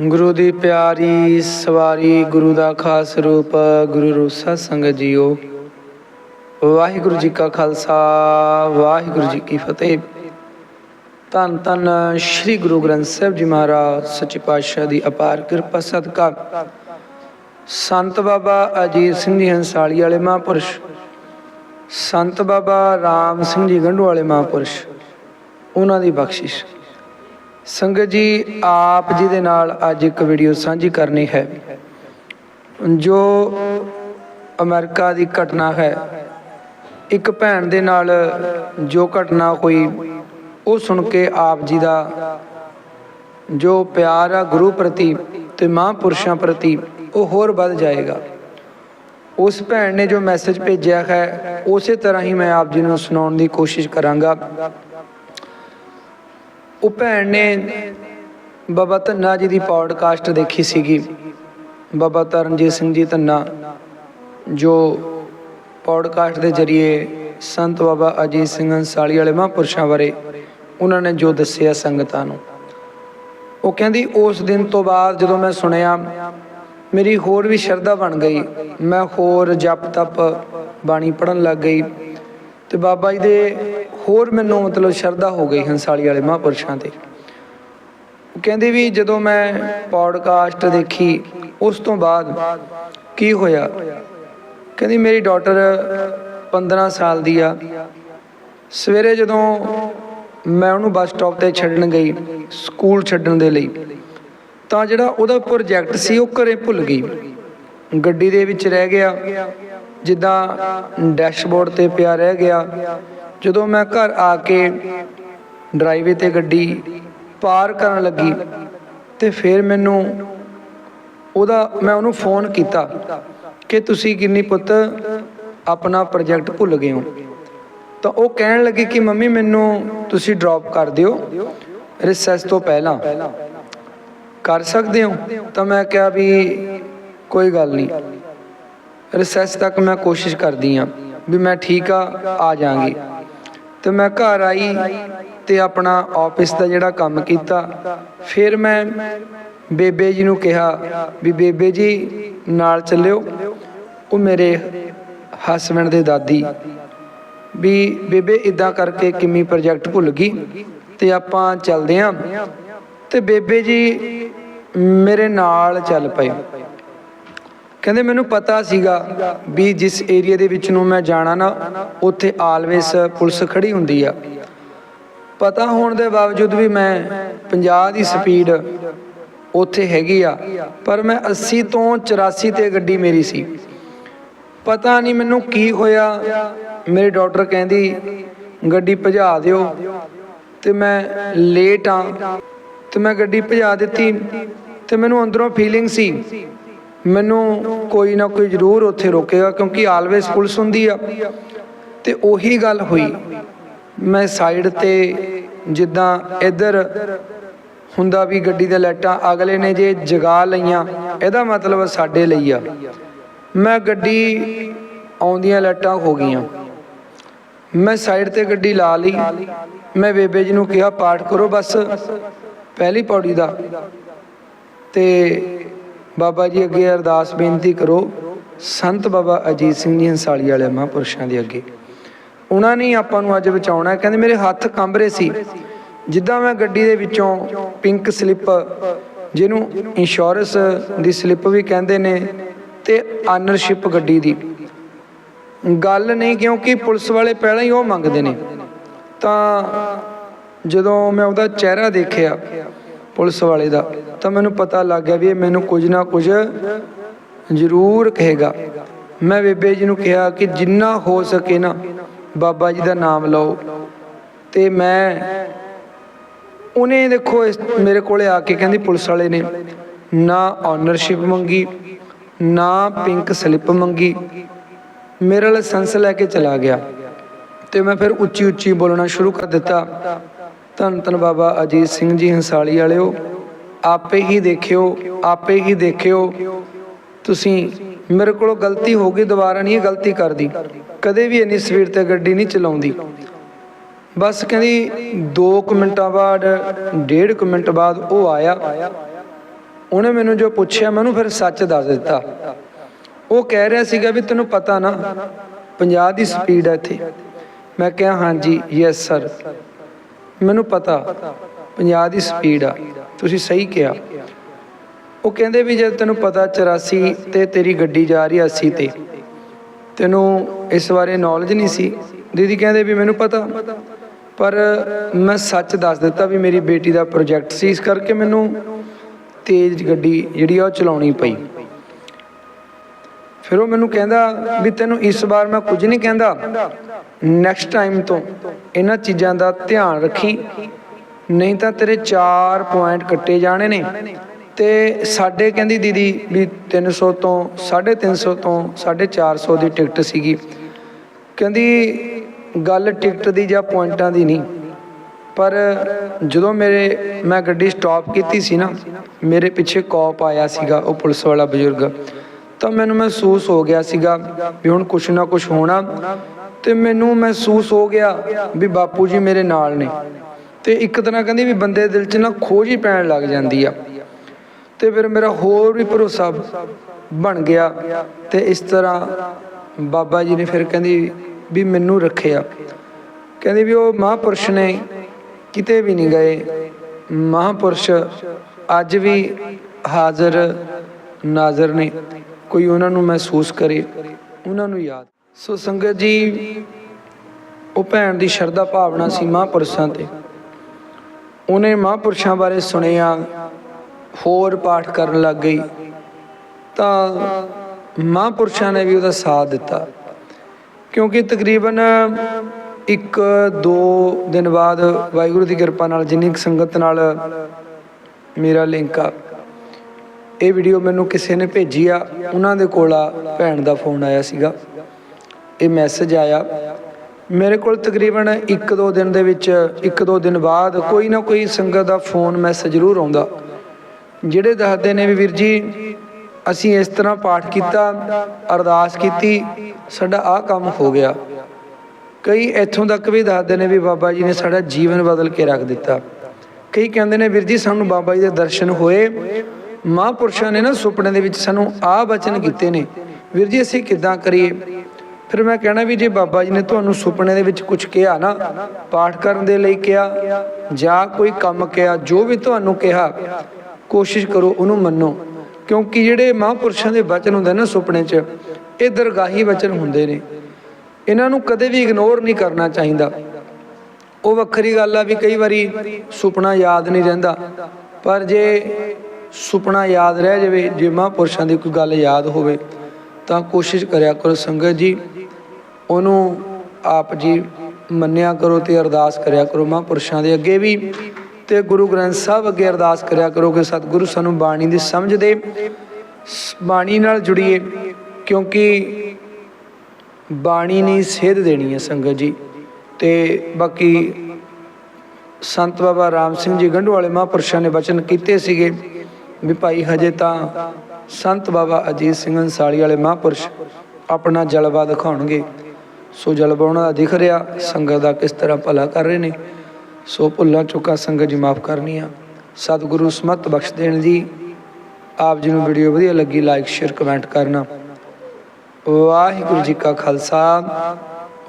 ਗੁਰੂ ਦੀ ਪਿਆਰੀ ਸਵਾਰੀ, ਗੁਰੂ ਦਾ ਖਾਸ ਰੂਪ, ਗੁਰੂ ਰੂਸਾ ਸੰਗਤ ਜੀਓ। ਵਾਹਿਗੁਰੂ ਜੀ ਕਾ ਖਾਲਸਾ, ਵਾਹਿਗੁਰੂ ਜੀ ਕੀ ਫਤਿਹ। ਧੰਨ ਧੰਨ ਸ੍ਰੀ ਗੁਰੂ ਗ੍ਰੰਥ ਸਾਹਿਬ ਜੀ ਮਹਾਰਾਜ, ਸੱਚੇ ਪਾਤਸ਼ਾਹ ਦੀ ਅਪਾਰ ਕਿਰਪਾ ਸਦਕਾ ਸੰਤ ਬਾਬਾ ਅਜੀਤ ਸਿੰਘ ਜੀ ਹੰਸਾਲੀ ਵਾਲੇ ਮਹਾਂਪੁਰਸ਼, ਸੰਤ ਬਾਬਾ ਰਾਮ ਸਿੰਘ ਜੀ ਗੰਢੂ ਵਾਲੇ ਮਹਾਂਪੁਰਸ਼, ਉਹਨਾਂ ਦੀ ਬਖਸ਼ਿਸ਼। ਸੰਗਤ ਜੀ, ਆਪ ਜੀ ਦੇ ਨਾਲ ਅੱਜ ਇੱਕ ਵੀਡੀਓ ਸਾਂਝੀ ਕਰਨੀ ਹੈ, ਜੋ ਅਮਰੀਕਾ ਦੀ ਘਟਨਾ ਹੈ। ਇੱਕ ਭੈਣ ਦੇ ਨਾਲ ਜੋ ਘਟਨਾ ਹੋਈ, ਉਹ ਸੁਣ ਕੇ ਆਪ ਜੀ ਦਾ ਜੋ ਪਿਆਰ ਆ ਗੁਰੂ ਪ੍ਰਤੀ ਤੇ ਮਹਾਂਪੁਰਸ਼ਾਂ ਪ੍ਰਤੀ, ਉਹ ਹੋਰ ਵੱਧ ਜਾਏਗਾ। ਉਸ ਭੈਣ ਨੇ ਜੋ ਮੈਸੇਜ ਭੇਜਿਆ ਹੈ, ਉਸੇ ਤਰ੍ਹਾਂ ਹੀ ਮੈਂ ਆਪ ਜੀ ਨੂੰ ਸੁਣਾਉਣ ਦੀ ਕੋਸ਼ਿਸ਼ ਕਰਾਂਗਾ। ਉਹ ਭੈਣ ਨੇ ਬਾਬਾ ਧੰਨਾ ਜੀ ਦੀ ਪੌਡਕਾਸਟ ਦੇਖੀ ਸੀਗੀ। ਬਾਬਾ ਤਰਨਜੀਤ ਸਿੰਘ ਜੀ ਧੰਨਾ, ਜੋ ਪੌਡਕਾਸਟ ਦੇ ਜ਼ਰੀਏ ਸੰਤ ਬਾਬਾ ਅਜੀਤ ਸਿੰਘ ਅੰਸਾਲੀ ਵਾਲੇ ਮਹਾਂਪੁਰਸ਼ਾਂ ਬਾਰੇ ਉਹਨਾਂ ਨੇ ਜੋ ਦੱਸਿਆ ਸੰਗਤਾਂ ਨੂੰ। ਉਹ ਕਹਿੰਦੀ, ਉਸ ਦਿਨ ਤੋਂ ਬਾਅਦ ਜਦੋਂ ਮੈਂ ਸੁਣਿਆ, ਮੇਰੀ ਹੋਰ ਵੀ ਸ਼ਰਧਾ ਬਣ ਗਈ। ਮੈਂ ਹੋਰ ਜਪ ਤਪ ਬਾਣੀ ਪੜਨ ਲੱਗ ਗਈ। ਤੇ ਬਾਬਾ ਜੀ ਦੇ ਹੋਰ ਮੈਨੂੰ ਮਤਲਬ ਸ਼ਰਧਾ ਹੋ ਗਈ ਹੰਸਾਲੀ ਵਾਲੇ ਮਹਾਂਪੁਰਸ਼ਾਂ ਤੇ। ਉਹ ਕਹਿੰਦੇ ਵੀ ਜਦੋਂ ਮੈਂ ਪੌਡਕਾਸਟ ਦੇਖੀ, ਉਸ ਤੋਂ ਬਾਅਦ ਕੀ ਹੋਇਆ? ਕਹਿੰਦੀ ਮੇਰੀ ਡਾਟਰ 15 ਸਾਲ ਦੀ ਆ। ਸਵੇਰੇ ਜਦੋਂ ਮੈਂ ਉਹਨੂੰ ਬੱਸ ਸਟਾਪ ਤੇ ਛੱਡਣ ਗਈ ਸਕੂਲ ਛੱਡਣ ਦੇ ਲਈ, ਤਾਂ ਜਿਹੜਾ ਉਹਦਾ ਪ੍ਰੋਜੈਕਟ ਸੀ ਉਹ ਘਰੇ ਭੁੱਲ ਗਈ। ਗੱਡੀ ਦੇ ਵਿੱਚ ਰਹਿ ਗਿਆ, ਜਿੱਦਾਂ ਡੈਸ਼ਬੋਰਡ ਤੇ ਪਿਆ ਰਹਿ ਗਿਆ। ਜਦੋਂ ਮੈਂ ਘਰ ਆ ਕੇ ਡਰਾਈਵੇ ਤੇ ਗੱਡੀ ਪਾਰ ਕਰਨ ਲੱਗੀ ਤੇ ਫਿਰ ਮੈਨੂੰ ਉਹਦਾ, ਮੈਂ ਉਹਨੂੰ ਫੋਨ ਕੀਤਾ ਕਿ ਤੁਸੀਂ ਕਿੰਨੀ ਪੁੱਤ ਆਪਣਾ ਪ੍ਰੋਜੈਕਟ ਭੁੱਲ ਗਏ ਹੋ। ਤਾਂ ਉਹ ਕਹਿਣ ਲੱਗੇ ਕਿ ਮੰਮੀ ਮੈਨੂੰ ਤੁਸੀਂ ਡ੍ਰੌਪ ਕਰ ਦਿਓ ਰਿਸੈਸ ਤੋਂ ਪਹਿਲਾਂ। ਕਰ ਸਕਦੇ ਹੋ? ਤਾਂ ਮੈਂ ਕਿਹਾ ਵੀ ਕੋਈ ਗੱਲ ਨਹੀਂ। ਰਿਸੈਸ ਤੱਕ ਮੈਂ ਕੋਸ਼ਿਸ਼ ਕਰਦੀ ਆ ਵੀ ਮੈਂ ਠੀਕ ਆ ਆ ਜਾਾਂਗੀ ਤੇ ਮੈਂ ਘਰ ਆਈ ਤੇ ਆਪਣਾ ਆਫਿਸ ਦਾ ਜਿਹੜਾ ਕੰਮ ਕੀਤਾ। ਫਿਰ ਮੈਂ ਬੇਬੇ ਜੀ ਨੂੰ ਕਿਹਾ ਵੀ ਬੇਬੇ ਜੀ ਨਾਲ ਚੱਲਿਓ। ਉਹ ਮੇਰੇ ਹਸਬੰਡ ਦੇ ਦਾਦੀ। ਵੀ ਬੇਬੇ ਇਦਾਂ ਕਰਕੇ ਕਿੰਮੀ ਪ੍ਰੋਜੈਕਟ ਭੁੱਲ ਗਈ ਤੇ ਆਪਾਂ ਚੱਲਦੇ ਆਂ। ਤੇ ਬੇਬੇ ਜੀ ਮੇਰੇ ਨਾਲ ਚੱਲ ਪਏ। ਕਹਿੰਦੇ ਮੈਨੂੰ ਪਤਾ ਸੀਗਾ ਵੀ ਜਿਸ ਏਰੀਆ ਦੇ ਵਿੱਚ ਨੂੰ ਮੈਂ ਜਾਣਾ ਨਾ, ਉੱਥੇ ਆਲਵੇਸ ਪੁਲਿਸ ਖੜੀ ਹੁੰਦੀ ਆ। ਪਤਾ ਹੋਣ ਦੇ ਬਾਵਜੂਦ ਵੀ ਮੈਂ 50 ਦੀ ਸਪੀਡ ਉੱਥੇ ਹੈਗੀ ਆ, ਪਰ ਮੈਂ 80 ਤੋਂ 84 ਤੇ ਗੱਡੀ ਮੇਰੀ ਸੀ। ਪਤਾ ਨਹੀਂ ਮੈਨੂੰ ਕੀ ਹੋਇਆ, ਮੇਰੇ ਡਾਕਟਰ ਕਹਿੰਦੀ, ਗੱਡੀ ਭਜਾ ਦਿਓ। ਤੇ ਮੈਂ ਲੇਟ ਆ, ਤੇ ਮੈਂ ਗੱਡੀ ਭਜਾ ਦਿੱਤੀ, ਤੇ ਮੈਨੂੰ ਅੰਦਰੋਂ ਫੀਲਿੰਗ ਸੀ ਮੈਨੂੰ ਕੋਈ ਨਾ ਕੋਈ ਜ਼ਰੂਰ ਉੱਥੇ ਰੋਕੇਗਾ ਕਿਉਂਕਿ ਆਲਵੇਸ ਪੁਲਿਸ ਹੁੰਦੀ ਆ। ਤੇ ਉਹੀ ਗੱਲ ਹੋਈ। ਮੈਂ ਸਾਈਡ ਤੇ ਜਿੱਦਾਂ ਇੱਧਰ ਹੁੰਦਾ ਵੀ ਗੱਡੀ ਦੇ ਲਾਈਟਾਂ ਅਗਲੇ ਨੇ ਜੇ ਜਗਾ ਲਈਆਂ, ਇਹਦਾ ਮਤਲਬ ਸਾਡੇ ਲਈ ਆ। ਮੈਂ ਗੱਡੀ ਆਉਂਦੀਆਂ ਲਾਈਟਾਂ ਹੋ ਗਈਆਂ। ਮੈਂ ਸਾਈਡ ਤੇ ਗੱਡੀ ਲਾ ਲਈ। ਮੈਂ ਬੇਬੇ ਜੀ ਨੂੰ ਕਿਹਾ, ਪਾਠ ਕਰੋ ਬਸ, ਪਹਿਲੀ ਪੌੜੀ ਦਾ। ਤੇ ਬਾਬਾ ਜੀ ਅੱਗੇ ਅਰਦਾਸ ਬੇਨਤੀ ਕਰੋ, ਸੰਤ ਬਾਬਾ ਅਜੀਤ ਸਿੰਘ ਜੀ ਹੰਸਾਲੀ ਵਾਲੇ ਮਹਾਂਪੁਰਸ਼ਾਂ ਦੇ ਅੱਗੇ। ਉਹਨਾਂ ਨੇ ਆਪਾਂ ਨੂੰ ਅੱਜ ਬਚਾਉਣਾ ਕਹਿੰਦੇ ਮੇਰੇ ਹੱਥ ਕੰਬ ਰਹੇ ਸੀ। ਜਿੱਦਾਂ ਮੈਂ ਗੱਡੀ ਦੇ ਵਿੱਚੋਂ ਪਿੰਕ ਸਲਿੱਪ, ਜਿਹਨੂੰ ਇੰਸ਼ੋਰੈਂਸ ਦੀ ਸਲਿੱਪ ਵੀ ਕਹਿੰਦੇ ਨੇ, ਤੇ ਆਨਰਸ਼ਿਪ ਗੱਡੀ ਦੀ। ਗੱਲ ਨਹੀਂ ਕਿਉਂਕਿ ਪੁਲਿਸ ਵਾਲੇ ਪਹਿਲਾਂ ਹੀ ਉਹ ਮੰਗਦੇ ਨੇ। ਤਾਂ ਜਦੋਂ ਮੈਂ ਉਹਦਾ ਚਿਹਰਾ ਦੇਖਿਆ ਪੁਲਿਸ ਵਾਲੇ ਦਾ। ਤਾਂ ਮੈਨੂੰ ਪਤਾ ਲੱਗ ਗਿਆ ਵੀ ਇਹ ਮੈਨੂੰ ਕੁਝ ਨਾ ਕੁਝ ਜ਼ਰੂਰ ਕਹੇਗਾ। ਮੈਂ ਬੇਬੇ ਜੀ ਨੂੰ ਕਿਹਾ ਕਿ ਜਿੰਨਾ ਹੋ ਸਕੇ ਨਾ ਬਾਬਾ ਜੀ ਦਾ ਨਾਮ ਲਓ। ਤੇ ਮੈਂ ਉਹਨੇ ਦੇਖੋ ਇਸ ਮੇਰੇ ਕੋਲੇ ਆ ਕੇ ਕਹਿੰਦੀ ਪੁਲਿਸ ਵਾਲੇ ਨੇ ਨਾ ਓਨਰਸ਼ਿਪ ਮੰਗੀ, ਨਾ ਪਿੰਕ ਸਲਿੱਪ ਮੰਗੀ। ਮੇਰਾ ਲਾਇਸੈਂਸ ਲੈ ਕੇ ਚਲਾ ਗਿਆ। ਤੇ ਮੈਂ ਫਿਰ ਉੱਚੀ ਉੱਚੀ ਬੋਲਣਾ ਸ਼ੁਰੂ ਕਰ ਦਿੱਤਾ। ਧੰਨ ਧੰਨ ਬਾਬਾ ਅਜੀਤ ਸਿੰਘ ਜੀ ਹੰਸਾਲੀ ਵਾਲਿਓ, ਆਪੇ ਹੀ ਦੇਖਿਓ, ਆਪੇ ਹੀ ਦੇਖਿਓ, ਤੁਸੀਂ ਮੇਰੇ ਕੋਲੋਂ ਗਲਤੀ ਹੋ ਗਈ, ਦੁਬਾਰਾ ਨਹੀਂ ਇਹ ਗਲਤੀ ਕਰਦੀ। ਕਦੇ ਵੀ ਇੰਨੀ ਸਪੀਡ ਤੇ ਗੱਡੀ ਨਹੀਂ ਚਲਾਉਂਦੀ। ਬਸ ਕਹਿੰਦੀ 2 ਮਿੰਟਾਂ ਬਾਅਦ 1.5 ਮਿੰਟ ਬਾਅਦ ਉਹ ਆਇਆ। ਉਹਨੇ ਮੈਨੂੰ ਜੋ ਪੁੱਛਿਆ, ਮੈਂ ਉਹਨੂੰ ਫਿਰ ਸੱਚ ਦੱਸ ਦਿੱਤਾ। ਉਹ ਕਹਿ ਰਿਹਾ ਸੀਗਾ ਵੀ ਤੈਨੂੰ ਪਤਾ ਨਾ 50 ਦੀ ਸਪੀਡ ਹੈ ਇੱਥੇ। ਮੈਂ ਕਿਹਾ, ਹਾਂਜੀ ਯੈਸ ਸਰ ਮੈਨੂੰ ਪਤਾ 50 ਦੀ ਸਪੀਡ ਆ। ਤੁਸੀਂ ਸਹੀ ਕਿਹਾ। ਉਹ ਕਹਿੰਦੇ ਵੀ ਜਦ ਤੈਨੂੰ ਪਤਾ 84 ਤੇ ਤੇਰੀ ਗੱਡੀ ਜਾ ਰਹੀ ਆ 80 ਤੇ, ਤੈਨੂੰ ਇਸ ਬਾਰੇ ਨੌਲੇਜ ਨਹੀਂ ਸੀ। ਦੀਦੀ ਕਹਿੰਦੇ ਵੀ ਮੈਨੂੰ ਪਤਾ। ਪਰ ਮੈਂ ਸੱਚ ਦੱਸ ਦਿੱਤਾ ਵੀ ਮੇਰੀ ਬੇਟੀ ਦਾ ਪ੍ਰੋਜੈਕਟ ਸੀ। ਇਸ ਕਰਕੇ ਮੈਨੂੰ ਤੇਜ਼ ਗੱਡੀ ਜਿਹੜੀ ਆ ਉਹ ਚਲਾਉਣੀ ਪਈ। ਫਿਰ ਉਹ ਮੈਨੂੰ ਕਹਿੰਦਾ ਵੀ ਤੈਨੂੰ ਇਸ ਵਾਰ ਮੈਂ ਕੁਝ ਨਹੀਂ ਕਹਿੰਦਾ। ਨੈਕਸਟ ਟਾਈਮ ਤੋਂ ਇਹਨਾਂ ਚੀਜ਼ਾਂ ਦਾ ਧਿਆਨ ਰੱਖੀ। ਨਹੀਂ ਤਾਂ ਤੇਰੇ 4 ਪੁਆਇੰਟ ਕੱਟੇ ਜਾਣੇ ਨੇ। ਤੇ ਸਾਡੇ ਕਹਿੰਦੀ ਦੀਦੀ ਵੀ 300 ਤੋਂ 350 ਤੋਂ 450 ਦੀ ਟਿਕਟ ਸੀਗੀ। ਕਹਿੰਦੀ ਗੱਲ ਟਿਕਟ ਦੀ ਜਾਂ ਪੁਆਇੰਟਾਂ ਦੀ ਨਹੀਂ। ਪਰ ਜਦੋਂ ਮੇਰੇ ਮੈਂ ਗੱਡੀ ਸਟਾਪ ਕੀਤੀ ਸੀ ਨਾ, ਮੇਰੇ ਪਿੱਛੇ ਕੌਪ ਆਇਆ ਸੀਗਾ, ਉਹ ਪੁਲਿਸ ਵਾਲਾ ਬਜ਼ੁਰਗ। ਤਾਂ ਮੈਨੂੰ ਮਹਿਸੂਸ ਹੋ ਗਿਆ ਸੀਗਾ ਵੀ ਹੁਣ ਕੁਛ ਨਾ ਕੁਛ ਹੋਣਾ। ਤੇ ਮੈਨੂੰ ਮਹਿਸੂਸ ਹੋ ਗਿਆ ਵੀ ਬਾਪੂ ਜੀ ਮੇਰੇ ਨਾਲ ਨੇ। ਤੇ ਇੱਕ ਤਰ੍ਹਾਂ ਕਹਿੰਦੀ ਵੀ ਬੰਦੇ ਦਿਲ 'ਚ ਨਾ ਖੋਜ ਹੀ ਪੈਣ ਲੱਗ ਜਾਂਦੀ ਆ। ਤੇ ਫਿਰ ਮੇਰਾ ਹੋਰ ਵੀ ਭਰੋਸਾ ਬਣ ਗਿਆ ਤੇ ਇਸ ਤਰ੍ਹਾਂ ਬਾਬਾ ਜੀ ਨੇ ਫਿਰ ਕਹਿੰਦੀ ਵੀ ਮੈਨੂੰ ਰੱਖਿਆ। ਕਹਿੰਦੀ ਵੀ ਉਹ ਮਹਾਂਪੁਰਸ਼ ਨੇ ਕਿਤੇ ਵੀ ਨਹੀਂ ਗਏ। ਮਹਾਂਪੁਰਸ਼ ਅੱਜ ਵੀ ਹਾਜ਼ਰ, ਨਾਜ਼ਰ ਨੇ। ਕੋਈ ਉਹਨਾਂ ਨੂੰ ਮਹਿਸੂਸ ਕਰੇ, ਉਹਨਾਂ ਨੂੰ ਯਾਦ ਸੋ ਸੰਗਤ ਜੀ, ਉਹ ਭੈਣ ਦੀ ਸ਼ਰਧਾ ਭਾਵਨਾ ਸੀ ਮਹਾਂਪੁਰਸ਼ਾਂ ਤੇ। ਉਹਨੇ ਮਹਾਂਪੁਰਸ਼ਾਂ ਬਾਰੇ ਸੁਣਿਆ, ਹੋਰ ਪਾਠ ਕਰਨ ਲੱਗ ਗਈ। ਤਾਂ ਮਹਾਂਪੁਰਸ਼ਾਂ ਨੇ ਵੀ ਉਹਦਾ ਸਾਥ ਦਿੱਤਾ। ਕਿਉਂਕਿ ਤਕਰੀਬਨ ਇੱਕ, ਦੋ ਦਿਨ ਬਾਅਦ ਵਾਹਿਗੁਰੂ ਦੀ ਕਿਰਪਾ ਨਾਲ ਜਿੰਨੀ ਕੁ ਸੰਗਤ ਨਾਲ ਮੇਰਾ ਲਿੰਕ ਆ, ਇਹ ਵੀਡੀਓ ਮੈਨੂੰ ਕਿਸੇ ਨੇ ਭੇਜੀ ਆ, ਉਹਨਾਂ ਦੇ ਕੋਲ ਆ, ਭੈਣ ਦਾ ਫੋਨ ਆਇਆ ਸੀਗਾ। ਇਹ ਮੈਸੇਜ ਆਇਆ। ਮੇਰੇ ਕੋਲ ਤਕਰੀਬਨ 1-2 ਦਿਨ ਦੇ ਵਿੱਚ 1-2 ਦਿਨ ਬਾਅਦ ਕੋਈ ਨਾ ਕੋਈ ਸੰਗਤ ਦਾ ਫੋਨ ਮੈਸੇਜ ਜ਼ਰੂਰ ਆਉਂਦਾ। ਜਿਹੜੇ ਦੱਸਦੇ ਨੇ ਵੀ ਵੀਰ ਜੀ, ਅਸੀਂ ਇਸ ਤਰ੍ਹਾਂ ਪਾਠ ਕੀਤਾ, ਅਰਦਾਸ ਕੀਤੀ, ਸਾਡਾ ਆਹ ਕੰਮ ਹੋ ਗਿਆ। ਕਈ ਇੱਥੋਂ ਤੱਕ ਵੀ ਦੱਸਦੇ ਨੇ ਵੀ ਬਾਬਾ ਜੀ ਨੇ ਸਾਡਾ ਜੀਵਨ ਬਦਲ ਕੇ ਰੱਖ ਦਿੱਤਾ। ਕਈ ਕਹਿੰਦੇ ਨੇ ਵੀਰ ਜੀ, ਸਾਨੂੰ ਬਾਬਾ ਜੀ ਦੇ ਦਰਸ਼ਨ ਹੋਏ। ਮਹਾਂਪੁਰਸ਼ਾਂ ਨੇ ਨਾ ਸੁਪਨੇ ਦੇ ਵਿੱਚ ਸਾਨੂੰ ਆਹ ਬਚਨ ਕੀਤੇ ਨੇ। ਵੀਰ ਜੀ, ਅਸੀਂ ਕਿੱਦਾਂ ਕਰੀਏ? ਫਿਰ ਮੈਂ ਕਹਿਣਾ ਵੀ ਜੇ ਬਾਬਾ ਜੀ ਨੇ ਤੁਹਾਨੂੰ ਸੁਪਨੇ ਦੇ ਵਿੱਚ ਕੁਝ ਕਿਹਾ ਨਾ, ਪਾਠ ਕਰਨ ਦੇ ਲਈ ਕਿਹਾ, ਜਾਂ ਕੋਈ ਕੰਮ ਕਿਹਾ, ਜੋ ਵੀ ਤੁਹਾਨੂੰ ਕਿਹਾ, ਕੋਸ਼ਿਸ਼ ਕਰੋ ਉਹਨੂੰ ਮੰਨੋ। ਕਿਉਂਕਿ ਜਿਹੜੇ ਮਹਾਂਪੁਰਸ਼ਾਂ ਦੇ ਵਚਨ ਹੁੰਦੇ ਨੇ ਸੁਪਨੇ 'ਚ, ਇਹ ਦਰਗਾਹੀ ਵਚਨ ਹੁੰਦੇ ਨੇ। ਇਹਨਾਂ ਨੂੰ ਕਦੇ ਵੀ ਇਗਨੋਰ ਨਹੀਂ ਕਰਨਾ ਚਾਹੀਦਾ। ਉਹ ਵੱਖਰੀ ਗੱਲ ਆ ਵੀ ਕਈ ਵਾਰੀ ਸੁਪਨਾ ਯਾਦ ਨਹੀਂ ਰਹਿੰਦਾ। ਪਰ ਜੇ ਸੁਪਨਾ ਯਾਦ ਰਹਿ ਜਾਵੇ, ਜੇ ਮਹਾਂਪੁਰਸ਼ਾਂ ਦੀ ਕੋਈ ਗੱਲ ਯਾਦ ਹੋਵੇ, ਤਾਂ ਕੋਸ਼ਿਸ਼ ਕਰਿਆ ਕਰੋ ਸੰਗਤ ਜੀ। ਉਹਨੂੰ ਆਪ ਜੀ ਮੰਨਿਆ ਕਰੋ ਤੇ ਅਰਦਾਸ ਕਰਿਆ ਕਰੋ ਮਹਾਂਪੁਰਸ਼ਾਂ ਦੇ ਅੱਗੇ ਵੀ ਤੇ ਗੁਰੂ ਗ੍ਰੰਥ ਸਾਹਿਬ ਅੱਗੇ ਅਰਦਾਸ ਕਰਿਆ ਕਰੋ ਕਿ ਸਤਿਗੁਰੂ ਸਾਨੂੰ ਬਾਣੀ ਦੀ ਸਮਝ ਦੇ, ਸ- ਬਾਣੀ ਨਾਲ ਜੁੜੀਏ, ਕਿਉਂਕਿ ਬਾਣੀ ਨੇ ਸੇਧ ਦੇਣੀ ਹੈ ਸੰਗਤ ਜੀ। ਤੇ ਬਾਕੀ ਸੰਤ ਬਾਬਾ ਰਾਮ ਸਿੰਘ ਜੀ ਗੰਢੂ ਵਾਲੇ ਮਹਾਂਪੁਰਸ਼ਾਂ ਨੇ ਵਚਨ ਕੀਤੇ ਸੀਗੇ ਵੀ ਭਾਈ ਹਜੇ ਤਾਂ ਸੰਤ ਬਾਬਾ ਅਜੀਤ ਸਿੰਘ ਅੰਸਾਲੀ ਵਾਲੇ ਮਹਾਂਪੁਰਸ਼ ਆਪਣਾ ਜਲਵਾ ਦਿਖਾਉਣਗੇ। ਸੋ ਜਲਵਾ ਉਹਨਾਂ ਦਾ ਦਿਖ ਰਿਹਾ, ਸੰਗਤ ਦਾ ਕਿਸ ਤਰ੍ਹਾਂ ਭਲਾ ਕਰ ਰਹੇ ਨੇ? ਸੋ ਭੁੱਲਾਂ ਚੁੱਕਾ ਸੰਗਤ ਜੀ ਮਾਫ ਕਰਨੀ ਆ। ਸਤਿਗੁਰੂ ਸਮਤ ਬਖਸ਼ ਦੇਣ ਜੀ। ਆਪ ਜੀ ਨੂੰ ਵੀਡੀਓ ਵਧੀਆ ਲੱਗੀ ਲਾਈਕ ਸ਼ੇਅਰ ਕਮੈਂਟ ਕਰਨਾ। ਵਾਹਿਗੁਰੂ ਜੀ ਕਾ ਖਾਲਸਾ,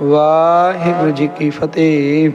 ਵਾਹਿਗੁਰੂ ਜੀ ਕੀ ਫਤਿਹ।